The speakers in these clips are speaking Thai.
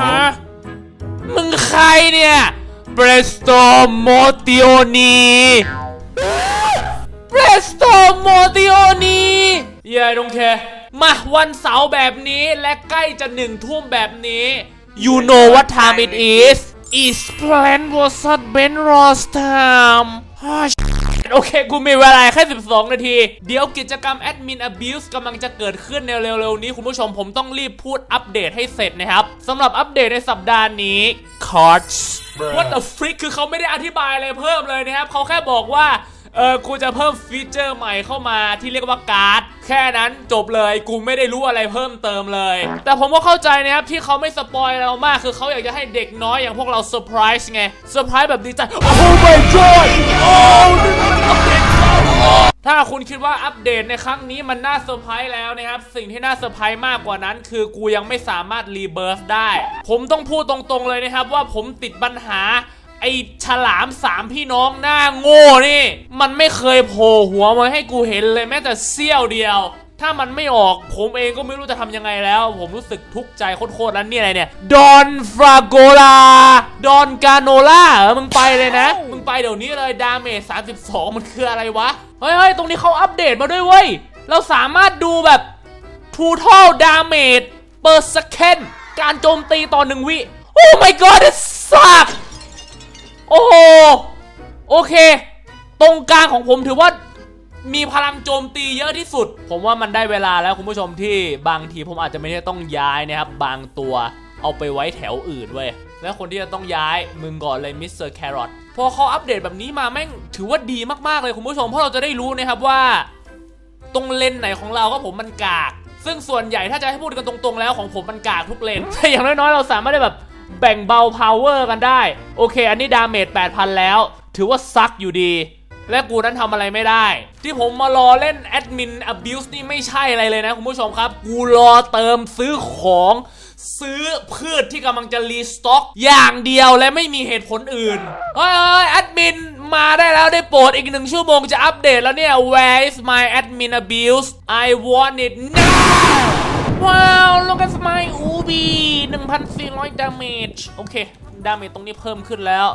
ฮะ มึงใครเนี่ยเบรสโตโมติโอนีเบรสโตโมติโอนีเย้ดงเคมาวันเสาร์แบบนี้และใกล้จะหนึ่งทุ่มแบบนี้ you know what time it is it's plan was Ben Ross time ฮ่า โอเค กูมีเวลาแค่ 12 นาที เดี๋ยวกิจกรรม Admin Abuse กำลังจะเกิดขึ้นในเร็วๆนี้ คุณผู้ชมผมต้องรีบพูดอัปเดตให้เสร็จนะครับสำหรับอัปเดตในสัปดาห์นี้ Cards What the freak คือเขาไม่ได้อธิบายอะไรเพิ่มเลยนะครับเขาแค่บอกว่าเออกูจะเพิ่มฟีเจอร์ใหม่เข้ามาที่เรียกว่าการ์ด แค่นั้นจบเลยกูไม่ได้รู้อะไรเพิ่มเติมเลย แต่ผมก็เข้าใจนะครับที่เขาไม่สปอยเรามากคือเขาอยากจะให้เด็กน้อยอย่างพวกเราเซอร์ไพรส์ไงเซอร์ไพรส์แบบดีใจโอ้ my god โอ้ถ้าคุณคิดว่าอัปเดตในครั้งนี้มันน่าเซอร์ไพรส์แล้วนะครับ สิ่งที่น่าเซอร์ไพรส์มากกว่านั้น คือกูยังไม่สามารถรีเบิร์สได้ ผมต้องพูดตรงๆเลยนะครับว่าผมติดปัญหา ไอฉลามสามพี่น้องหน้าโง่นี่ มันไม่เคยโผล่หัวมาให้กูเห็นเลยแม้แต่เสี้ยวเดียว ถ้ามันไม่ออกผมเองก็ไม่รู้จะทำยังไงแล้ว ผมรู้สึกทุกข์ใจโคตรๆแล้วนี่อะไรเนี่ย ดอนฟราโกลา ดอนกาโนล่ามึงไปเลยนะ มึงไปเดี๋ยวนี้เลยดาเมจ32 มันคืออะไรวะ เฮ้ยเฮ้ยตรงนี้เขาอัปเดตมาด้วยเว้ย เราสามารถดูแบบ total damage per second การโจมตีต่อหนึ่งวิ Oh my god it sucks โอ้โห โอเค ตรงกลางของผมถือว่ามีพลังโจมตีเยอะที่สุด ผมว่ามันได้เวลาแล้วคุณผู้ชมที่บางทีผมอาจจะไม่ได้ต้องย้ายนะครับ บางตัวเอาไปไว้แถวอื่นเว้ย และคนที่จะต้องย้ายมึงก่อนเลยมิสเตอร์แครอทพอเขาอัปเดตแบบนี้มาแม่งถือว่าดีมากๆเลยคุณผู้ชม เพราะเราจะได้รู้นะครับว่า ตรงเลนไหนของเราก็ผมมันกาก ซึ่งส่วนใหญ่ถ้าจะให้พูดกันตรงๆแล้วของผมมันกากทุกเลนแต่อย่างน้อยๆเราสามารถได้แบบ แบ่งเบา power กันได้ โอเค อันนี้ดาเมจ8,000 แล้ว ถือว่าซักอยู่ดี และกูนั้นทำอะไรไม่ได้ ที่ผมมารอเล่น admin abuse นี่ไม่ใช่อะไรเลยนะคุณผู้ชมครับ กูรอเติมซื้อของ ซื้อพืชที่กำลังจะรีสต็อก อย่างเดียวและไม่มีเหตุผลอื่นเฮ้ยเฮ้ยแอดมินมาได้แล้วได้โปรดอีกหนึ่งชั่วโมงจะอัปเดตแล้วเนี่ย Where is my admin abuse I want it now ว้าว look at my ubi 1,400 damage โอเค ดาเมจตรงนี้เพิ่มขึ้นแล้ว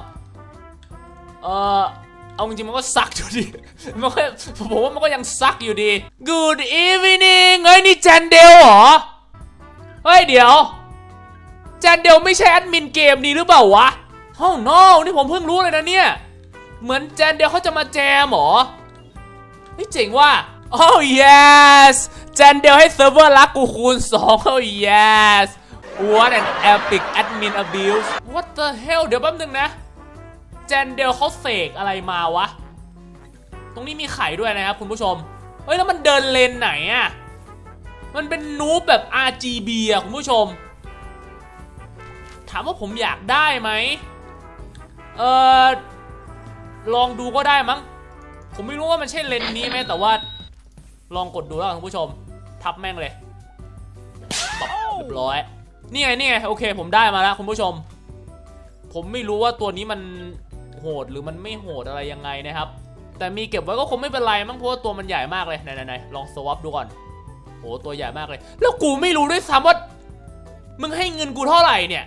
เอ่อ เอาจริงๆมันก็ซักอยู่ดี มันก็ผมว่ามันก็ยังซักอยู่ดี Good evening เฮ้ย นี่แจนเดลเหรอ เฮ้ย เดี๋ยวแจนเดลไม่ใช่แอดมินเกมนี้หรือเปล่าวะ โอ้ no นี่ผมเพิ่งรู้เลยนะเนี่ย เหมือนแจนเดลเขาจะมาแจมหรอเฮ้ยเจ๋งว่ะ oh yes แจนเดลให้เซิร์ฟเวอร์รักกูคูณ2 oh yes what an epic admin abuse what the hell เดี๋ยวแป๊บนึงนะแจนเดลเขาเสกอะไรมาวะ ตรงนี้มีไข่ด้วยนะครับคุณผู้ชม เฮ้ย แล้วมันเดินเลนไหนอะมันเป็นนูบแบบ RGB อะคุณผู้ชม ถามว่าผมอยากได้ไหม เออลองดูก็ได้มั้ง ผมไม่รู้ว่ามันใช่เลนนี้ไหมแต่ว่า ลองกดดูแล้วกันคุณผู้ชม ทับแม่งเลยเรียบร้อย นี่ไงนี่ไงโอเค ผมได้มาแล้วคุณผู้ชม ผมไม่รู้ว่าตัวนี้มันโหดหรือมันไม่โหดอะไรยังไงนะครับ แต่มีเก็บไว้ก็คงไม่เป็นไรมั้งเพราะว่าตัวมันใหญ่มากเลยไหนๆๆลองสวอปดูก่อนโอ้ตัวใหญ่มากเลย แล้วกูไม่รู้ด้วยซ้ำว่ามึงให้เงินกูเท่าไหร่เนี่ย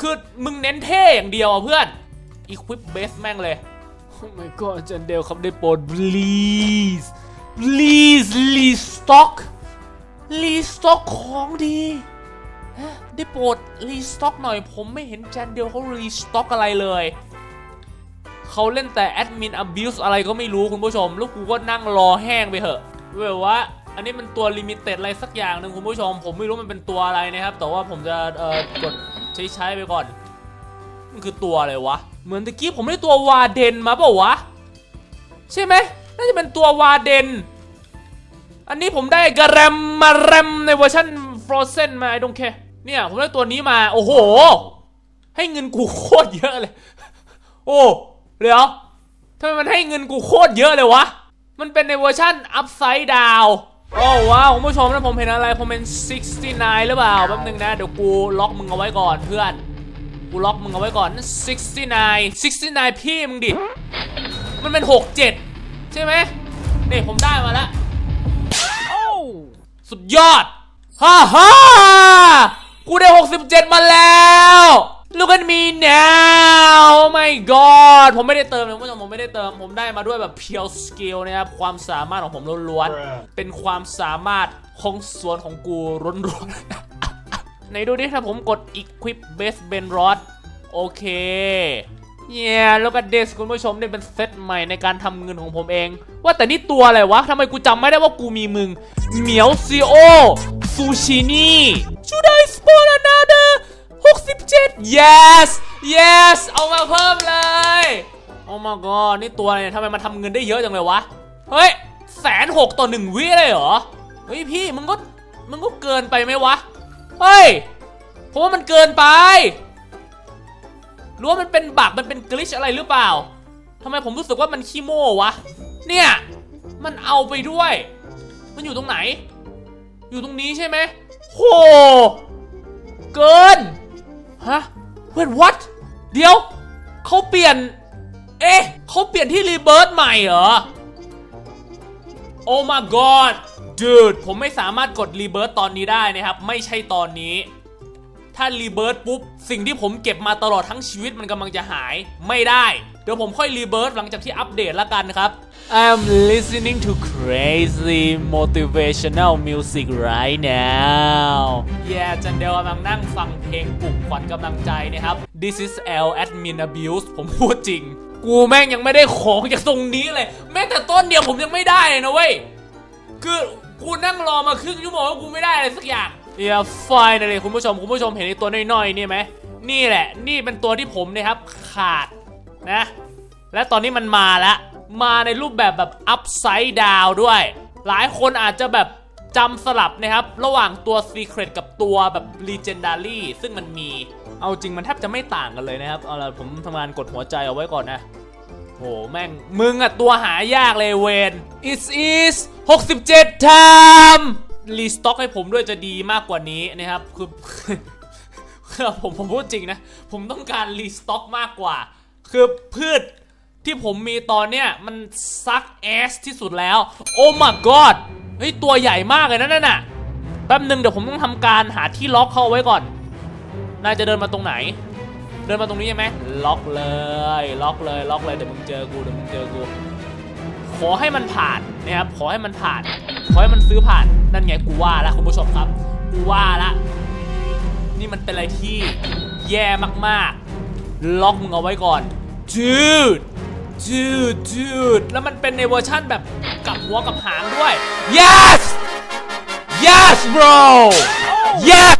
คือมึงเน้นเท่อย่างเดียวอะเพื่อน Equip Base แม่งเลย Oh my god จันเดลครับได้โปรด please please restock restock ของดี ได้โปรด restock หน่อยผมไม่เห็นแจนเดลเขา restock อะไรเลยเขาเล่นแต่ admin abuse อะไรก็ไม่รู้คุณผู้ชม แล้วกูก็นั่งรอแห้งไปเถอะแบบว่าอันนี้มันตัวลิมิเต็ดอะไรสักอย่างหนึ่งคุณผู้ชม ผมไม่รู้มันเป็นตัวอะไรนะครับ แต่ว่าผมจะเอ่อกดใช้ใช้ไปก่อน มันคือตัวอะไรวะ เหมือนตะกี้ผมได้ตัววาเดนมาเปล่าวะ ใช่ไหมน่าจะเป็นตัววาเดน อันนี้ผมได้กระแรมมาแรมในเวอร์ชันฟรอเซนมาไอ้ดงเค เนี่ย ผมได้ตัวนี้มา โอ้โห ให้เงินกูโคตรเยอะเลย โอ้เดี๋ยวทำไมมันให้เงินกูโคตรเยอะเลยวะ มันเป็นในเวอร์ชัน upside down โอ้ว้าว คุณผู้ชมนะผมเห็นอะไร ผมเป็น 69 หรือเปล่า แป๊บนึงนะ เดี๋ยวกูล็อกมึงเอาไว้ก่อนเพื่อน กูล็อกมึงเอาไว้ก่อน 69 69 พี่มึงดิ มันเป็น 67 ใช่ไหมนี่ผมได้มาแล้ว สุดยอด ฮ่าฮ่า กูได้ 67 มาแล้ว Look at me now Oh my god ผมไม่ได้เติมนะคุณผู้ชมผมไม่ได้เติม ผมได้มาด้วยแบบ pure skill นะครับ ความสามารถของผมล้วนๆ เป็นความสามารถของส่วนของกูล้วนๆไหนดูดิถ้าผมกด equip base ben rod โอเค yeah look at this คุณผู้ชมนี่เป็นเซตใหม่ในการทำเงินของผมเอง ว่าแต่นี่ตัวอะไรวะทำไมกูจำไม่ได้ว่ากูมีมึง เหมียวซีโอซูชินี่ should I spawn another 67 yes yes เอามาเพิ่มเลย oh my god นี่ตัวอะไรเนี่ยทำไมมันทำเงินได้เยอะจังเลยวะ เฮ้ยแสนหกต่อหนึ่งวิเลยเหรอ เฮ้ยพี่มึงก็มึงก็เกินไปไหมวะ เฮ้ยผมว่ามันเกินไป หรือว่ามันเป็นบักมันเป็นกลิชอะไรหรือเปล่าทำไมผมรู้สึกว่ามันขี้โม้วะ เนี่ย มันเอาไปด้วย มันอยู่ตรงไหน อยู่ตรงนี้ใช่ไหมโห เกิน ฮะเว้ย what เดี๋ยว เขาเปลี่ยน เอ๊ะเขาเปลี่ยนที่รีเบิร์ h ใหม่เหรอโอ้ my god dude ผมไม่สามารถกดรีเบิร์ h ตอนนี้ได้นะครับ ไม่ใช่ตอนนี้ ถ้ารีเบิร์ h ปุ๊บ สิ่งที่ผมเก็บมาตลอดทั้งชีวิตมันกำลังจะหายไม่ได้ เดี๋ยวผมค่อยรีเบิร์ h หลังจากที่อัปเดตแล้วกันครับ I'm listening to crazy motivational music right now yeah จันเดลกำลังนั่งฟังเพลงปลุกขวัญกำลังใจนะครับ This is L admin abuse ผมพูดจริง กูแม่งยังไม่ได้ของจากตรงนี้เลย แม้แต่ต้นเดียวผมยังไม่ได้เลยนะเว้ย คือกูนั่งรอมาครึ่งชั่วโมงแล้วกูไม่ได้อะไรสักอย่าง เอียไฟนั่นเลยคุณผู้ชมคุณผู้ชมเห็นไอตัวน้อยๆนี่ไหมนี่แหละ นี่เป็นตัวที่ผมนะครับขาดนะ และตอนนี้มันมาแล้ว มาในรูปแบบแบบ upside down ด้วย หลายคนอาจจะแบบจำสลับนะครับ ระหว่างตัว secret กับตัวแบบ legendary ซึ่งมันมี เอาจริงมันแทบจะไม่ต่างกันเลยนะครับ เอาละผมทำงานกดหัวใจเอาไว้ก่อนนะโหแม่ง มึงอะตัวหายากเลยเวน it is 67 time รีสต็อกให้ผมด้วยจะดีมากกว่านี้นะครับคือผมผมพูดจริงนะ ผมต้องการรีสต็อกมากกว่า คือพืชที่ผมมีตอนเนี้ยมันซักแอสที่สุดแล้ว โอ้ my god เฮ้ย ตัวใหญ่มากเลยนะนั่นน่ะแป๊บหนึ่งเดี๋ยวผมต้องทำการหาที่ล็อกเข้าไว้ก่อนนายจะเดินมาตรงไหน เดินมาตรงนี้ใช่ไหมล็อกเลย ล็อกเลยล็อกเลยเดี๋ยวมึงเจอกูเดี๋ยวมึงเจอกูขอให้มันผ่านนะครับขอให้มันผ่าน ขอให้มันซื้อผ่านนั่นไงกูว่าละคุณผู้ชมครับ กูว่าละ นี่มันเป็นอะไรที่แย่มากๆ ล็อกมึงเอาไว้ก่อน dude dude dude แล้วมันเป็นในเวอร์ชั่นแบบกับหัวกับหางด้วย yes yes bro yes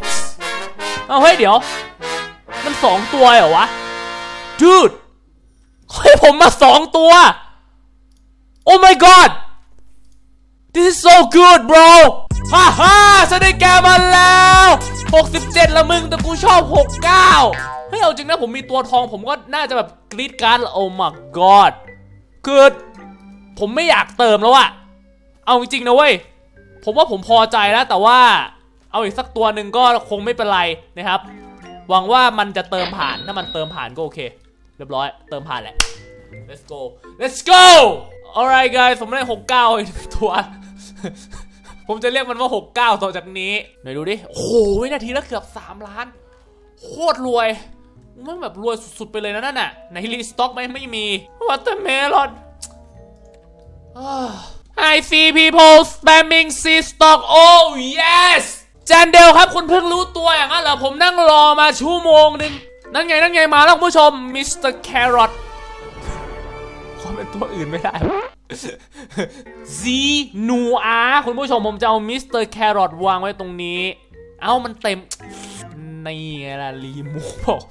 เอาเฮ้ยเดี๋ยว มันสองตัวเหรอวะ dude ให้ผมมาสองตัว oh my god this is so good bro ฮ่าฮ่าฉันได้แกมาแล้ว 67 ละมึง แต่กูชอบ 69 เฮ้ย เอาจริงนะ ผมมีตัวทองผมก็น่าจะแบบกรีดการ์ดโอ้ my god คือผมไม่อยากเติมแล้วอะเอาจริงนะเว้ย ผมว่าผมพอใจแล้วแต่ว่า เอาอีกสักตัวหนึ่งก็คงไม่เป็นไรนะครับ หวังว่ามันจะเติมผ่าน ถ้ามันเติมผ่านก็โอเค เรียบร้อย เติมผ่านแหละ let's go let's go alright guys ผมได้ 69อีกตัว ผมจะเรียกมันว่า 69 ต่อจากนี้ไหนดูดิ โอ้โหวินาทีละเกือบ 3 ล้าน โคตรรวยมันแบบรวยสุดๆไปเลยนะนั่นน่ะในรีสต็อกไหมไม่มีวัตเตอร์เมลอน I see people spamming C stock oh yes จันเดลครับคุณเพิ่งรู้ตัวอย่างนั้นเหรอผมนั่งรอมาชั่วโมงหนึ่งนั่นไง นั่นไงมาแล้วคุณผู้ชมมิสเตอร์แครอทขอเป็นตัวอื่นไม่ได้ ซีนูอาคุณผู้ชมผมจะเอามิสเตอร์แครอทวางไว้ตรงนี้ เอ้ามันเต็ม นี่ไงล่ะ รีมูฟบอก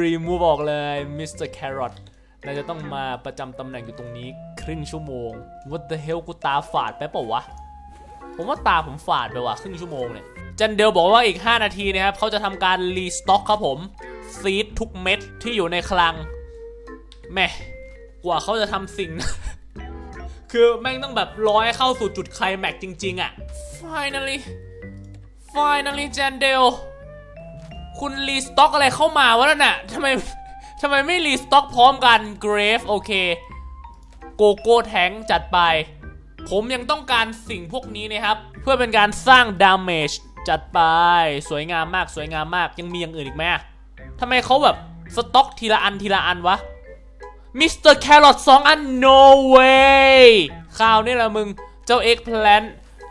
รีมูฟบอกเลยมิสเตอร์แครอทนายจะต้องมาประจำตำแหน่งอยู่ตรงนี้ ครึ่งชั่วโมง What the hell กูตาฝาดไปเปล่าวะ ผมว่าตาผมฝาดไปว่ะครึ่งชั่วโมงเนี่ยจันเดลบอกว่าอีก 5 นาทีนะครับเขาจะทำการรีสต็อกครับผมซีดทุกเม็ดที่อยู่ในคลังแม่กว่าเขาจะทำสิ่ง คือแม่งต้องแบบร้อยเข้าสู่จุดไคลแม็กจริง ๆอะ finally finally จันเดลคุณรีสต็อกอะไรเข้ามาวะนั่นน่ะทำไมทำไมไม่รีสต็อกพร้อมกัน Grave โอเคโกโก้แทงจัดไป ผมยังต้องการสิ่งพวกนี้นะครับ เพื่อเป็นการสร้าง damage จัดไปสวยงามมากสวยงามมากยังมีอย่างอื่นอีกไหมทำไมเขาแบบสต็อกทีละอันทีละอันวะ มิสเตอร์แครอทสองอัน no way ข่าวนี่แหละมึง เจ้าเอ็กแพลน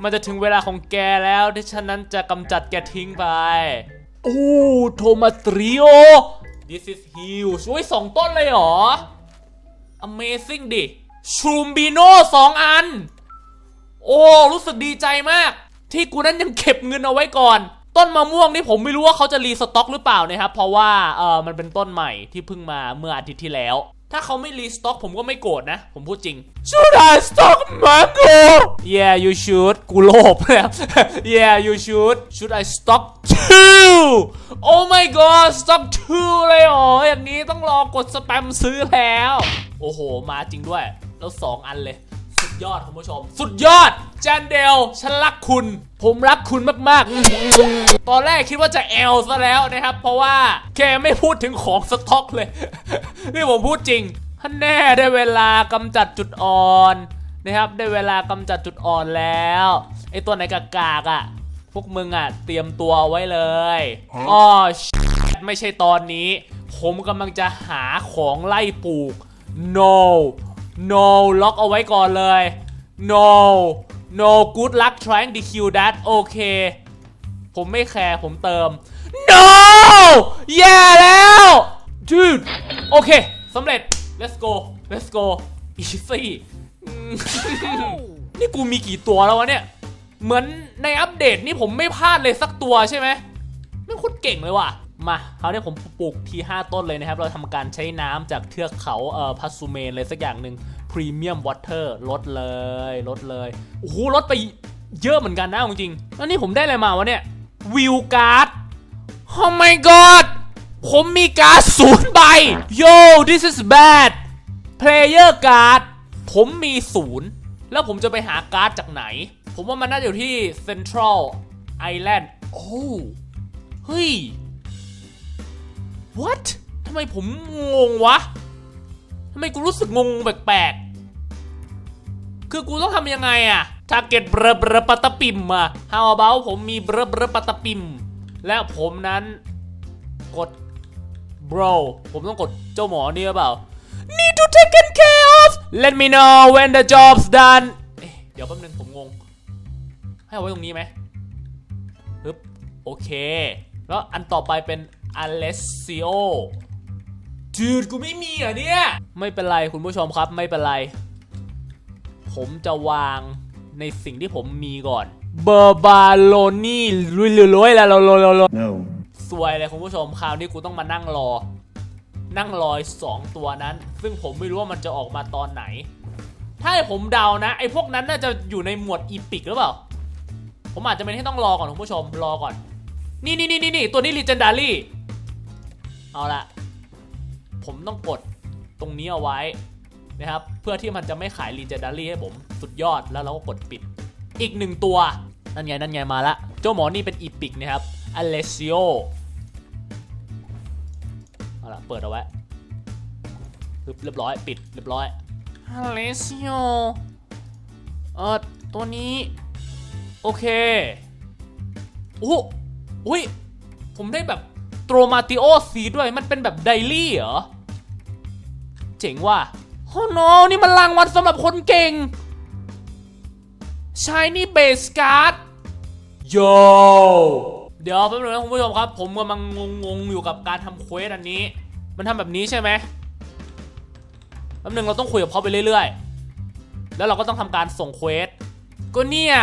มันจะถึงเวลาของแกแล้วที่ฉันนั้นจะกำจัดแกทิ้งไป โอ้โทมาตริโอ this is huge ช่วยสองต้นเลยเหรอ Amazing ดิชูมบิโน่สองอัน โอ้ รู้สึกดีใจมาก ที่กูนั้นยังเก็บเงินเอาไว้ก่อน ต้นมะม่วงนี่ผมไม่รู้ว่าเขาจะรีสต็อกหรือเปล่านะครับ เพราะว่าเออมันเป็นต้นใหม่ที่เพิ่งมาเมื่ออาทิตย์ที่แล้ว ถ้าเขาไม่รีสต็อกผมก็ไม่โกรธนะ ผมพูดจริง Should I stock mango Yeah you should กูโลภ Yeah you should Should I stock two Oh my god stock two เลยเหรออย่างนี้ต้องรอกดสแปมซื้อแล้ว โอ้โห มาจริงด้วย แล้วสองอันเลยสุด ยอดคุณผู้ชม สุดยอดแจนเดลฉันรักคุณ ผมรักคุณมากๆ ตอนแรกคิดว่าจะแอลซะแล้วนะครับ เพราะว่าแกไม่พูดถึงของสต็อกเลย นี่ผมพูดจริงท่านแน่ได้เวลากำจัดจุดอ่อนนะครับได้เวลากำจัดจุดอ่อนแล้วไอตัวไหนกากๆอะ พวกมึงอะ เตรียมตัวไว้เลยอ้อ shit ไม่ใช่ตอนนี้ ผมกำลังจะหาของไล่ปลูก no no ล็อกเอาไว้ก่อนเลย no no good luck trying to kill that โอเค ผมไม่แคร์ผมเติม no แย่แล้ว dude โอเคสำเร็จ let's go let's go easy นี่กูมีกี่ตัวแล้ววะเนี่ย เหมือนในอัปเดตนี่ผมไม่พลาดเลยสักตัวใช่ไหมไม่คตรเก่งเลยว่ะ มาคราวนี้ผมปลูกที5ต้นเลยนะครับ เราทำการใช้น้ำจากเทือกเขาเอ่อพัสซูเมนเลยสักอย่างหนึ่งพรีเมียมวอเตอร์ลดเลยลดเลยโอ้โหลดไปเยอะเหมือนกันนะจริงๆแล้วนี่ผมได้อะไรมาวะเนี่ยวิวการ์ด Oh my god ผมมีการ์ดศูนย์ใบ Yo this is bad Player card ผมมีศูนย์แล้วผมจะไปหาการ์ดจากไหน ผมว่ามันน่าจะอยู่ที่ Central Island โอ้เฮ้ย what ทำไมผมงงวะทำไมกูรู้สึกงงแปลกๆ คือกูต้องทำยังไงอะ target เบรเบรปะตะปิมอะ how about ผมมีเบรเบรปะตะปิม และผมนั้นกด bro ผมต้องกดเจ้าหมอนี่หรือเปล่า need to taken care of let me know when the job's done เเดี๋ยวแป๊บนึงผมงง ให้เอาไว้ตรงนี้ไหมปึ๊บโอเค แล้วอันต่อไปเป็น Alessio จืดกูไม่มีเหรอเนี่ย ไม่เป็นไรคุณผู้ชมครับไม่เป็นไร ผมจะวางในสิ่งที่ผมมีก่อนเบอร์บาโลนี่ลุยลุยๆแล้วโลโลโล No. สวยเลยคุณผู้ชมคราวนี้กูต้องมานั่งรอ นั่งรอสองตัวนั้น ซึ่งผมไม่รู้ว่ามันจะออกมาตอนไหน ถ้าให้ผมเดานะ ไอ้พวกนั้นน่าจะอยู่ในหมวดอีพิกหรือเปล่า ผมอาจจะเป็นที่ต้องรอก่อนคุณผู้ชมรอก่อน นี่นี่นี่นี่ตัวนี้ Legendary เเอาละผมต้องกดตรงนี้เอาไว้นะครับ เพื่อที่มันจะไม่ขาย Legendary ให้ผมสุดยอดแล้วเราก็กดปิด อีกหนึ่งตัว นั่นไง นั่นไงมาละ เจ้าหมอนี่เป็นอีพิกนะครับอเลเซียเอาละเปิดเอาไว้ปึบเรียบร้อยปิดเรียบร้อยอเลเซียเออตัวนี้ โอเคโอ้อุ้ยผมได้แบบ โตรมาติโอซีด้วยมันเป็นแบบไดลี่เหรอ เจ๋งว่ะโอ้โนนี่มันรางวัลสำหรับคนเก่ง Shiny Base Card โยเดี๋ยวแป๊บนึงนะคุณผู้ชมครับ ผมกำลังงงๆอยู่กับการทำเควสอันนี้ มันทำแบบนี้ใช่ไหมแป๊บนึงเราต้องคุยกับเขาไปเรื่อยๆ แล้วเราก็ต้องทำการส่งเควสก็เนี่ย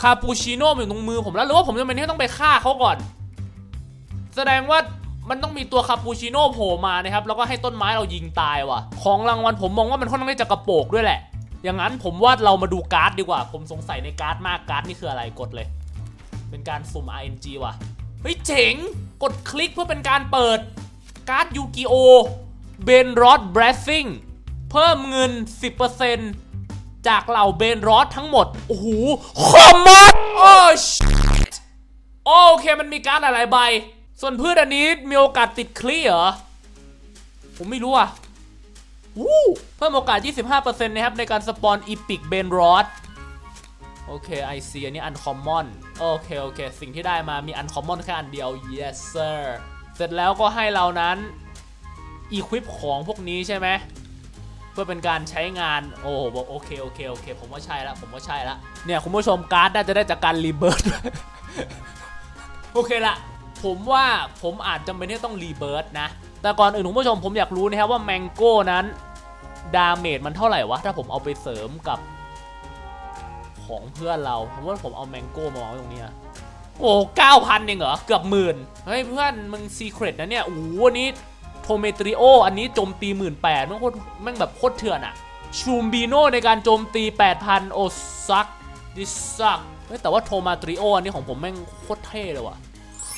คาปูชิโน่อยู่ตรงมือผมแล้วหรือว่าผมจำเป็นที่ต้องไปฆ่าเขาก่อน แสดงว่ามันต้องมีตัวคาปูชิโน่โผล่มานะครับแล้วก็ให้ต้นไม้เรายิงตายว่ะ ของรางวัลผมมองว่ามันค่อนข้างจะกระโปกด้วยแหละ อย่างนั้นผมว่าเรามาดูการ์ดดีกว่า ผมสงสัยในการ์ดมากการ์ดนี่คืออะไรกดเลย เป็นการสุ่ม RNG ว่ะเฮ้ยเจ๋งกดคลิกเพื่อเป็นการเปิดการ์ดยูกิโอเบนรอดเบรสซิ่งเพิ่มเงิน 10%จากเหล่าเบนรอดทั้งหมด โอ้โหคอมมอนโอ้ชโอเคมันมีการ์ดหลายๆใบ ส่วนพืชอันนี้มีโอกาสติดคลีเหรอ ผมไม่รู้อะวู้เพิ่มโอกาส 25%นะครับ ในการสปอนอีพิกเบนรอดโอเค I see อันนี้ uncommon โอเค โอเค สิ่งที่ได้มามี uncommon แค่อันเดียว yes sir เสร็จแล้วก็ให้เรานั้น equip ของพวกนี้ใช่ไหมเพื่อเป็นการใช้งาน โอ้โหบอกโอเค โอเค โอเค ผมว่าใช่ละผมว่าใช่ละเนี่ย คุณผู้ชมการ์ดน่าจะได้จากการรีเบิร์โอเคละ ผมว่าผมอาจจำเป็นที่ต้องรีเบิร์ตนะ แต่ก่อนอื่นคุณผู้ชมผมอยากรู้นะครับว่าแมงโก้นั้น ดาเมจมันเท่าไหร่วะ ถ้าผมเอาไปเสริมกับ ของเพื่อนเราผมว่าผมเอาแมงโก้มาวางไว้ตรงนี้นะโอ้เก้าพันเองเหรอ เกือบหมื่นเฮ้ยเพื่อนมึงซีเครตนะเนี่ยโอ้โหอันนี้โทเมตริโอ อันนี้โจมตีหมื่นแปดมันโคตรแม่งแบบโคตรเถื่อนอะชูมบีโนในการโจมตี 8,000 โอซักดิซักเฮ้ยแต่ว่าโทมาตริโออันนี้ของผมแม่งโคตรเท่เลยว่ะ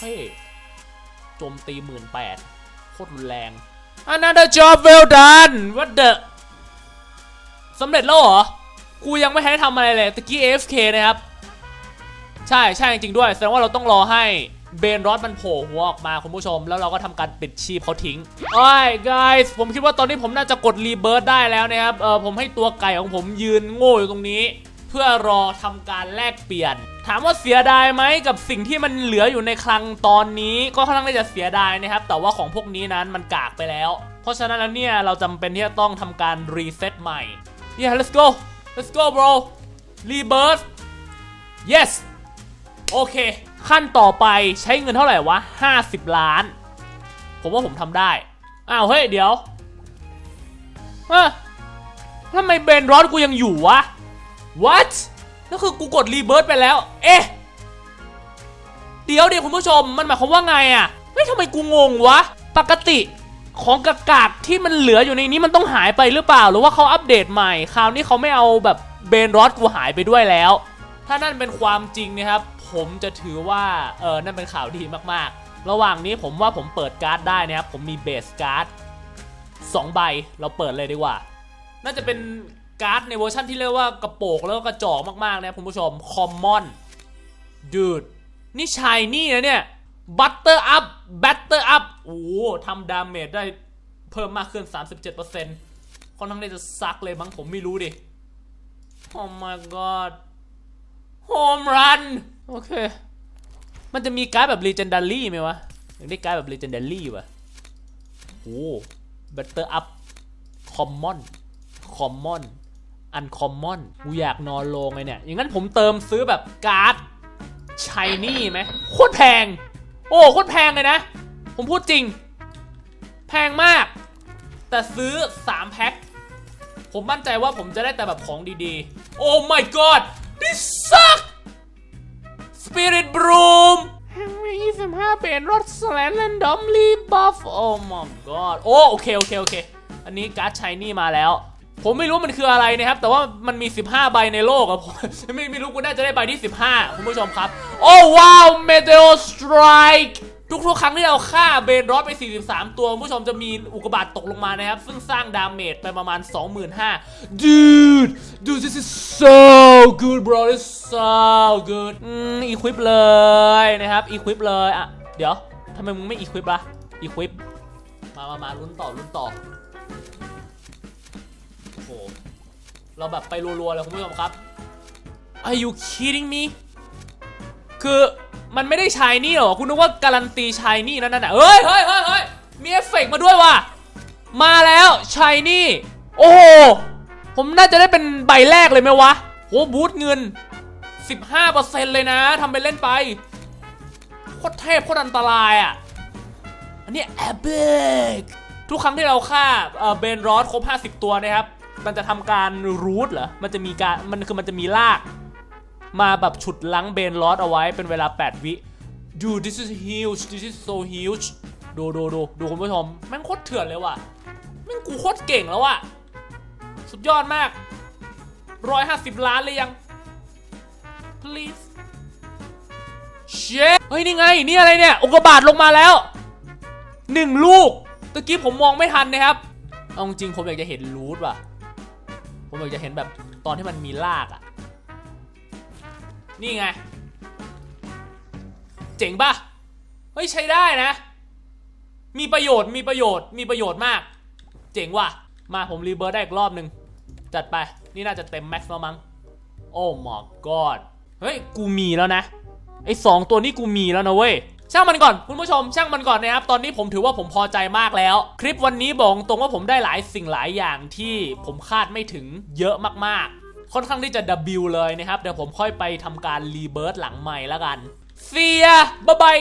ท่โจมตีหมื่นแปดโคตรรุนแรง Another job well done what the สำเร็จแล้วเหรอ กูยังไม่ให้ทำอะไรเลยตะกี้ AFK นะครับ ใช่ใช่จริงๆด้วย แสดงว่าเราต้องรอให้เบนรอดมันโผล่หัวออกมาคุณผู้ชม แล้วเราก็ทำการปิดชีพเขาทิ้งโอ้ย guys ผมคิดว่าตอนนี้ผมน่าจะกดรีเบิร์ดได้แล้วนะครับ เออผมให้ตัวไก่ของผมยืนโง่อยู่ตรงนี้ พื่อรอทำการแลกเปลี่ยน ถามว่าเสียดายไหมกับสิ่งที่มันเหลืออยู่ในคลังตอนนี้ก็ค่อนข้างที่จะเสียดายนะครับ แต่ว่าของพวกนี้นั้นมันกากไปแล้ว เพราะฉะนั้นแล้วเนี่ยเราจำเป็นที่จะต้องทำการรีเซ็ตใหม่ yeah let's go let's go bro rebirth yes โอเค ขั้นต่อไปใช้เงินเท่าไหร่วะ 50 ล้าน ผมว่าผมทำได้ อ้าวเฮ้ยเดี๋ยวเฮ้ยทำไมเบนร้อนกูยังอยู่วะ what นั่นคือกูกดรีเบิร์ตไปแล้ว เอ๊ะ เดี๋ยวเดี๋ยวคุณผู้ชมมันหมายความว่าไงอะเฮ้ยทำไมกูงงวะ ปกติของกากากๆที่มันเหลืออยู่ในนี้มันต้องหายไปหรือเปล่า หรือว่าเขาอัปเดตใหม่ คราวนี้เขาไม่เอาแบบเบนรอดกูหายไปด้วยแล้ว ถ้านั่นเป็นความจริงนะครับ ผมจะถือว่า เออ นั่นเป็นข่าวดีมากๆ ระหว่างนี้ผมว่าผมเปิดการ์ดได้นะครับ ผมมีเบสการ์ดสองใบ เราเปิดเลยดีกว่า น่าจะเป็น การ์ดในเวอร์ชันที่เรียกว่ากระโปกแล้วก็กระจอกมากๆนะคุณผู้ชมคอมมอนดูดนี่ชายนี่นะเนี่ยบัตเตอร์อัพบัตเตอร์อัพโอ้โหทำดาเมจได้เพิ่มมากขึ้น 37%ค่อนข้างที่จะซักเลยมั้งผมไม่รู้ดิโอ้ my god โฮมรันโอเค มันจะมีการ์ดแบบ legendary ไหมวะอยากได้การ์ดแบบ legendary วะโอ้ better up common common uncommon กูอยากนอนโรงเลยเนี่ย อย่างนั้นผมเติมซื้อแบบการ์ด shiny ไหมโคตรแพง โอ้โคตรแพงเลยนะ ผมพูดจริง แพงมาก แต่ซื้อ 3 แพ็ค ผมมั่นใจว่าผมจะได้แต่แบบของดีๆ โอ้ my god this suck spirit broom แฮงมี25 เป็นรถสแลน randomly buff โอ้ my god โอ้โอเค โอเค โอเค อันนี้การ์ดชายนี่มาแล้ว ผมไม่รู้มันคืออะไรนะครับ แต่ว่ามันมี 15 ใบในโลกอะผมไม่ไม่รู้กูน่าจะได้ใบที่ 15 คุณผู้ชมครับ โอ้ว้าว Meteor Strike ทุกๆ ครั้งที่เราฆ่าเบนรอดไป 43 ตัวคุณผู้ชมจะมีอุกกาบาตตกลงมานะครับ ซึ่งสร้างดาเมจไปประมาณ 25,000 dude dude this is so good bro this is so good อืม equip เลยนะครับ equip เลยอะเดี๋ยวทำไมมึงไม่ equip ล่ะ equip มามามาลุ้นต่อลุ้นต่อ เราแบบไปรัวๆเลยคุณผู้ชมครับ Are you kidding me คือมันไม่ได้ชายนี่หรอ คุณนึกว่าการันตีชายนี่นั่นน่ะเฮ้ยเฮ้ยเฮ้ยเฮ้ยมีเอฟเฟกต์มาด้วยว่ะ มาแล้วชายนี่ โอ้โห ผมน่าจะได้เป็นใบแรกเลยไหมวะโหบูทเงิน 15%เลยนะทำไปเล่นไป โคตรเทพโคตรอันตรายอะ อันนี้แอบเบกทุกครั้งที่เราฆ่าเบนรอสครบ 50 ตัวนะครับ มันจะทำการรูทเหรอ มันจะมีการ มันคือมันจะมีลาก มาแบบฉุดลังเบนลอสเอาไว้เป็นเวลา 8 วิ Dude this is huge this is so huge ดูดูดูดูคุณผู้ชมแม่งโคตรเถื่อนเลยว่ะแม่งกูโคตรเก่งแล้วว่ะ สุดยอดมาก 150 ล้านเลยยัง please เชเฮ้ย นี่ไง นี่อะไรเนี่ยอุกบาตลงมาแล้วหนึ่งลูกตะกี้ผมมองไม่ทันนะครับ เอาจริงผมอยากจะเห็นรูทว่ะ ผมอยากจะเห็นแบบตอนที่มันมีลากอะนี่ไง เจ๋งปะเฮ้ยใช้ได้นะ มีประโยชน์มีประโยชน์มีประโยชน์มาก เจ๋งว่ะ มาผมรีเบิร์ดได้อีกรอบหนึ่งจัดไป นี่น่าจะเต็มแม็กซ์แล้วมั้ง โอ้ my god เฮ้ย กูมีแล้วนะ ไอ้สองตัวนี้กูมีแล้วนะเว้ย ช่างมันก่อนคุณผู้ชมช่างมันก่อนนะครับ ตอนนี้ผมถือว่าผมพอใจมากแล้ว คลิปวันนี้บอกตรงว่าผมได้หลายสิ่งหลายอย่างที่ผมคาดไม่ถึงเยอะมากๆ ค่อนข้างที่จะ W เลยนะครับ เดี๋ยวผมค่อยไปทำการรีเบิร์ตหลังใหม่แล้วกันเสียบ๊ายบาย